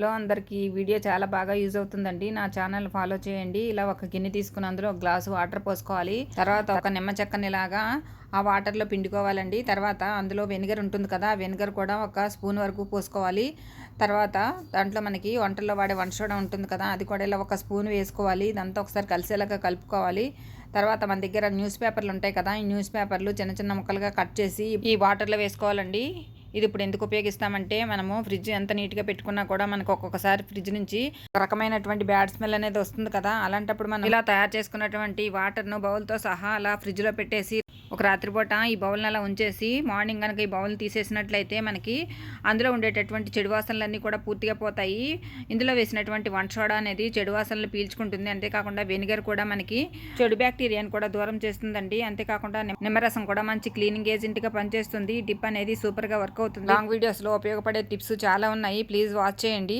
Hello అందరికీ video చాలా బాగా యూజ్ అవుతుందండి. నా ఛానల్ ఫాలో చేయండి. ఇలా ఒక గిన్నె తీసుకుని అందులో ఒక గ్లాసు వాటర్ పోసుకోవాలి. తర్వాత ఒక నిమ్మ చెక్కని లాగా ఆ వాటర్లో పిండుకోవాలండి. తర్వాత అందులో వెనిగర్ ఉంటుంది కదా వెనిగర్ కూడా ఒక స్పూన్ వరకు పోసుకోవాలి. తర్వాత దాంట్లో మనకి వంటల్లో వాడే వంట సోడా ఉంటుంది కదా అది కూడా ఇలా ఒక స్పూన్ వేసుకోవాలి. ఇదంతా ఒకసారి కలిసేలాగా కలుపుకోవాలి. తర్వాత మన దగ్గర న్యూస్ పేపర్లు ఉంటాయి కదా ఈ న్యూస్ పేపర్లు చిన్న చిన్న ముక్కలుగా కట్ చేసి ఈ వాటర్లో వేసుకోవాలండి. ఇది ఇప్పుడు ఎందుకు ఉపయోగిస్తామంటే మనము ఫ్రిడ్జ్ ఎంత నీట్గా పెట్టుకున్నా కూడా మనకు ఒక్కొక్కసారి ఫ్రిడ్జ్ నుంచి ఒక రకమైనటువంటి బ్యాడ్ స్మెల్ అనేది వస్తుంది కదా. అలాంటప్పుడు మనం ఇలా తయారు చేసుకున్నటువంటి వాటర్ను బౌల్తో సహా అలా ఫ్రిడ్జ్లో పెట్టేసి ఒక రాత్రిపూట ఈ బౌల్ని అలా ఉంచేసి మార్నింగ్ కనుక ఈ బౌల్ని తీసేసినట్లయితే మనకి అందులో ఉండేటటువంటి చెడు వాసనలన్నీ కూడా పూర్తిగా పోతాయి. ఇందులో వేసినటువంటి వంట సోడా అనేది చెడు వాసనలు పీల్చుకుంటుంది. అంతేకాకుండా వెనిగర్ కూడా మనకి చెడు బ్యాక్టీరియాని కూడా దూరం చేస్తుందండి. అంతేకాకుండా నిమ్మరసం కూడా మంచి క్లీనింగ్ ఏజెంట్గా పనిచేస్తుంది. ఈ టిప్ అనేది సూపర్గా వర్క్ అవుతుంది. లాంగ్ వీడియోస్లో ఉపయోగపడే టిప్స్ చాలా ఉన్నాయి. ప్లీజ్ వాచ్ చేయండి.